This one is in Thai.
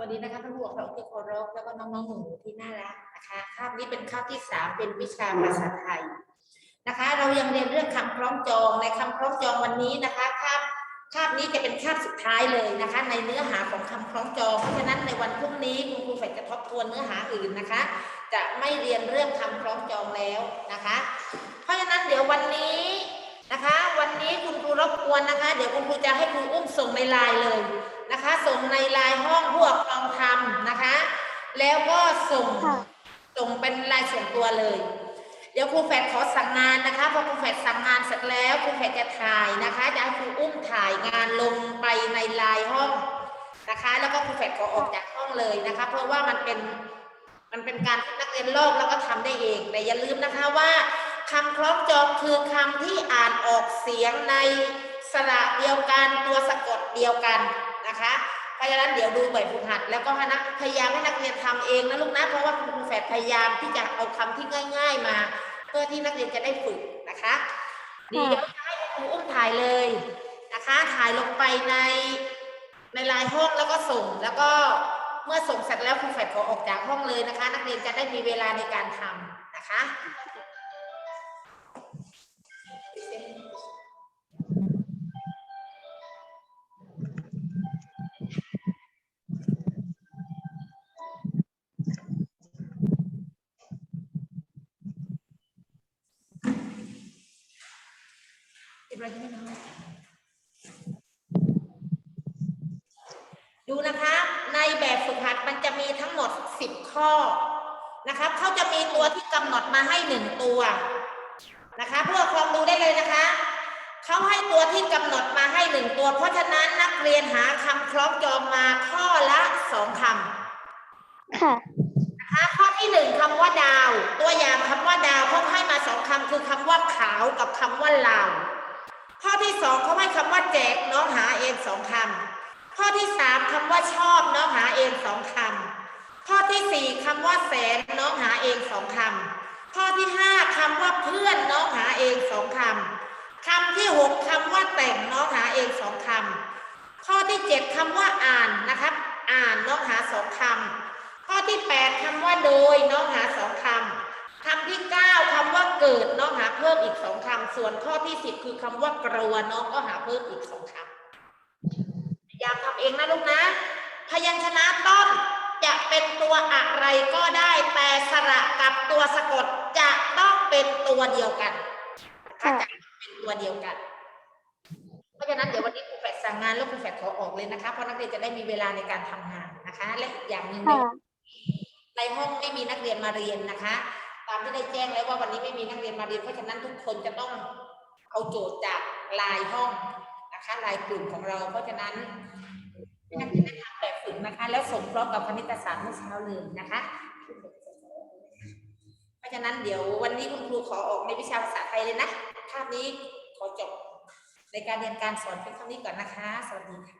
วัสดีนะคะท่านผู้ปกครองที่เคารพแล้วก็น้องๆหนูที่น่ารักนะคะคาบนี้เป็นคาบที่สามเป็นวิชาภาษาไทยนะคะ เรายังเรียนเรื่องคำคล้องจองในคำคล้องจองวันนี้นะคะคาบคาบนี้จะเป็นคาบสุดท้ายเลยนะคะ ในเนื้อหาของคำคล้องจองเพราะฉะนั้นในวันพรุ่งนี้คุณครูแฝดจะทบทวนเนื้อหาอื่นนะคะ จะไม่เรียนเรื่องคำคล้องจองแล้วนะคะ เพราะฉะนั้นเดี๋ยววันนี้นะคะ วันนี้คุณครูรบกวนนะคะ เดี๋ยวคุณครูจะให้ครูอุ้มส่งในไลน์เลย นะคะ ส่งในไลน์ห้องพวกลองทำนะคะ แล้วก็ส่งค่ะส่งเป็นไลน์ส่วนตัวเลย เดี๋ยวครูแฝดขอสั่งงานนะคะพอครูแฝดสั่งงานเสร็จแล้วครูแฝดจะถ่ายนะคะ จะให้ครูอุ้มถ่ายงานลงไปในไลน์ห้องนะคะ แล้วก็ครูแฝดขอออกจากห้องเลยนะคะ เพราะว่ามันเป็นมันเป็นการที่นักเรียนลอกแล้วก็ทำได้เอง แต่อย่าลืมนะคะว่าคำคล้องจองคือคำที่อ่านออกเสียงในสระเดียวกันตัวสะกดเดียวกัน นะคะเพราะฉะนั้นเดี๋ยวดูแบบฝึกหัด แล้วก็ให้นักพยายามให้นักเรียนทำเองนะลูกนะเพราะว่าคุณครูแฝดพยายามที่จะเอาคำที่ง่าย ๆมา เพื่อที่นักเรียนจะได้ฝึกนะคะเดี๋ยวจะให้ครูอุ้มถ่ายเลยนะคะ ถ่ายลงไปในในลน์ห้องแล้วก็ส่งแล้วก็เมื่อส่งเสร็จแล้วครูแฝดขอออกจากห้องเลยนะคะ นักเรียนจะได้มีเวลาในการทำนะคะ เรียบร้อยใหมน้องดูนะคะในแบบฝึกหัดมันจะมีทั้งหมด 10 ข้อนะคะเขาจะมีตัวที่กำหนดมาให้หนึ่งตัวนะคะเพื่อความดูได้เลยนะคะเขาให้ตัวที่กำหนดมาให้หนึ่งตัว เพราะฉะนั้นนักเรียนหาคำคล้องจองมาข้อละสองคำค่ะนะคะข้อที่หนึ่งคำว่าดาว ตัวอย่างคำว่าดาวเขาให้มาสองคำคือคำว่าขาวกับคำว่าลาว ข้อที่สองเขาให้คำว่าแจกน้องหาเองสองคำข้อที่สามคำว่าชอบน้องหาเองสองคำข้อที่สี่คำว่าแสนน้องหาเองสองคำข้อที่ห้าคำว่าเพื่อนน้องหาเองสองคำคำที่หกคำว่าแต่งน้องหาเองสองคำข้อที่เจ็ดคำว่าอ่านนะครับ อ่านน้องหาสองคำข้อที่แปดคำว่าโดยน้องหาสองคำคำที่เก้าคำว่า เกิดน้องหาเพิ่มอีกสองคำส่วนข้อที่สิบคือคำว่ากลัวน้องก็หาเพิ่มอีกสองคำพยายามทำเองนะลูกนะ พยัญชนะต้นจะเป็นตัวอะไรก็ได้แต่สระกับตัวสะกดจะต้องเป็นตัวเดียวกันนะคะค่ะจะเป็นตัวเดียวกัน เพราะฉะนั้นเดี๋ยววันนี้ครูแฝดสั่งงานแล้วครูแฝดขอออกเลยนะคะเพราะนักเรียนจะได้มีเวลาในการทำงานนะคะ และอีกอย่างหนึ่งในค่ะในห้องไม่มีนักเรียนมาเรียนนะคะ ตามที่ได้แจ้งแล้วว่าวันนี้ไม่มีนักเรียนมาเรียนเพราะฉะนั้นทุกคนจะต้องเอาโจทย์จากลายห้องนะคะลายกลุ่มของเรา เพราะฉะนั้นให้นักเรียนได้ทำแบบฝึกนะคะ แล้วส่งพร้อมกับคณิตศาสตร์เมื่อเช้าเลยนะคะ เพราะฉะนั้นเดี๋ยววันนี้คุณครูขอออกในวิชาภาษาไทยเลยนะคาบนี้ขอจบในการเรียนการสอนเพียงเท่านี้ก่อนนะคะ สวัสดีค่ะ